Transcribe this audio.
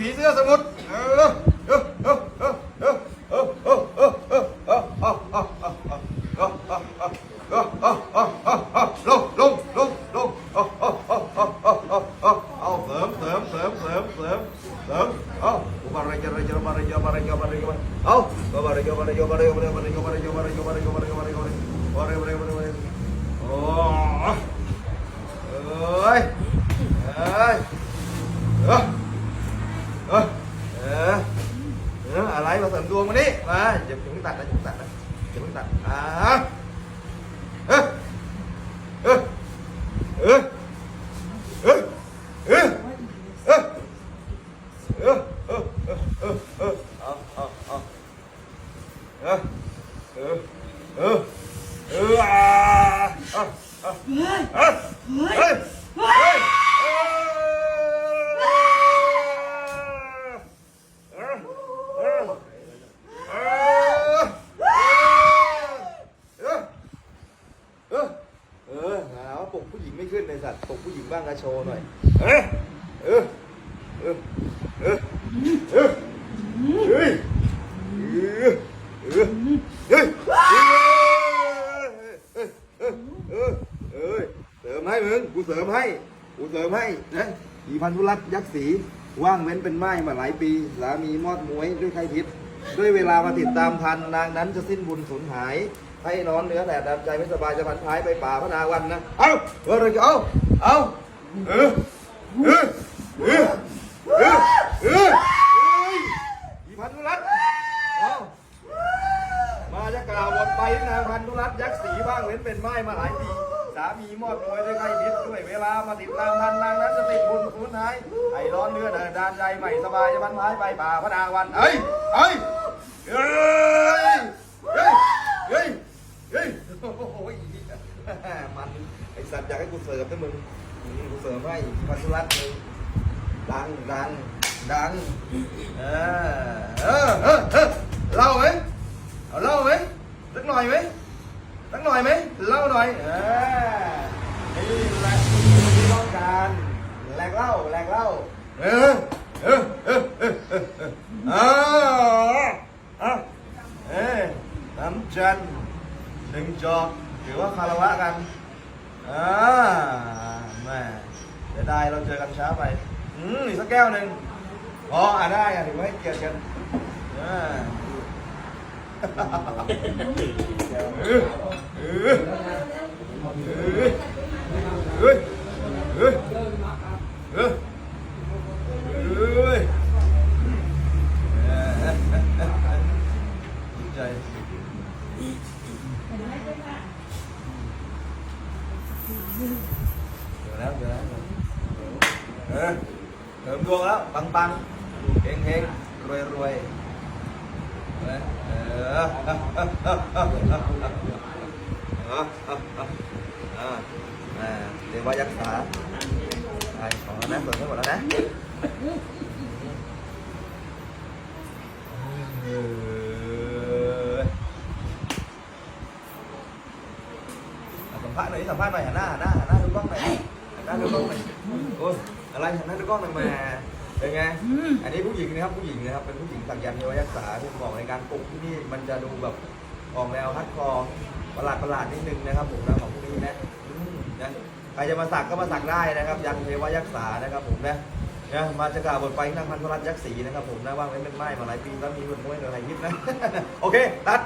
ผีเสื้อสมุทรเออเออเออเออเออเออเออเออเออเออเออเออลงลงลงลงเอาเสริมเสริมเสริมเสริมเสริมเสริมเอาบาริกบาริกบาริกบาริกบาริกเอาบาริกบาริกบาริกบาริกบาริกบาริกบาริกบาริกบาริกบาริกบาริกบาริกบาริก มาเสริมดวงมานี่มาอย่าเพิ่งตัดนะอย่าเพิ่งตัดนะอย่าเพิ่งตัดอ่าเออเออเออเออเออเออเออเออเออเออเออเอาเอาเอาเออเออเออเอออ่าเอาเอาเอาเฮ้ยเฮ้ยเฮ้ยเออเออเออเออเออเออหาว่าปลุกผู้หญิงไม่ขึ้นเลย สัตว์ปลุกผู้หญิงบ้างก็โชว์หน่อย เออเออเออเออเออเฮ้ยเออเออเฮ้ยเออเออเออเสริมให้มึงกูเสริมให้กูเสริมให้นะอีพันธุรัตน์ยักษ์ศรีว่างเว้นเป็นไม้มาหลายปีสามีมอดมวยด้วยไข้พิษด้วยเวลามาติดตามทันนางนั้นจะสิ้นบุญสูญหาย ให้นอนเนื้อแดดดำใจไม่สบายจะพันท้ายไปป่าพระนาวันนะเอาเอาเอาเอาเออเออเออเออเอออีพันธุรัตน์เอามาจะกล่าวบทไปนางพันธุรัตน์ยักษ์สีบ้างเว้นเป็นไม้มาหลายปีสามีมอดมวยด้วยใกล้ชิดด้วยเวลามาติดตามทันนางนั้นจะติดบุญคุณหายไอ้ร้อนเนื้อดานใจใหม่สบายจะพันท้ายไปป่าพระนางวันเอ้ยเอ้ยเอ้ย สัตว์อยากให้กูเสริมนะมึงอืมกูเสริมให้พันธุรัตน์มึงดังดังดังเออเออเออเออเล่าไหมเอาเล่าไหมสักหน่อยไหมสักหน่อยไหมเล่าหน่อยเออนี่แหละที่ต้องการแหลกเล่าแหลกเล่าเออเออเออเออเออเออเอาเอเออน้ำจันทร์หนึ่งจอกถือว่าคารวะกัน อ่าแม่เดี๋ยวได้เราเจอกันช้าไป อืมอีกสักแก้วหนึ่งพออะได้อะถือว่าให้เกียรติกันอ่าเออเออเออเออเออเออเออดีใจ เดี๋ยวแล้วเดี๋ยวแล้วเออเติมดวงแล้วปังปังเฮงเฮงรวยรวยเออเออเออเออเดี๋ยวว่ายักษาไอ้ของแล้วนะเปิดให้หมดแล้วนะ ภาษณ์หน่อยสัมภาษณ์หน่อยหันหน้าหันหน้าหันหน้าดูกล้องหน่อยหันหน้าดูกล้องหน่อยโอ้ยอะไรหันหน้าดูกล้องหน่อยแหมาเป็นไง อันนี้ผู้หญิงนะครับผู้หญิงนะครับเป็นผู้หญิงสักยันต์เทวยักษาที่บอกในการปลุกที่นี่มันจะดูแบบออกแนวฮัดคอร์ประหลาดประหลาดนิดนึงนะครับผมนะของพวกนี้นะอืมนะใครจะมาสักก็มาสักได้นะครับ ยันเทวยักษานะครับผมนะนะมาจะกล่าวบทไปนางพันธุรัตน์ยักษ์ศรีนะครับผมนะว่างไว้เป็นไม้มาหลายปีแล้วมีคนม้วยอะไรยิบนะโอเคตัด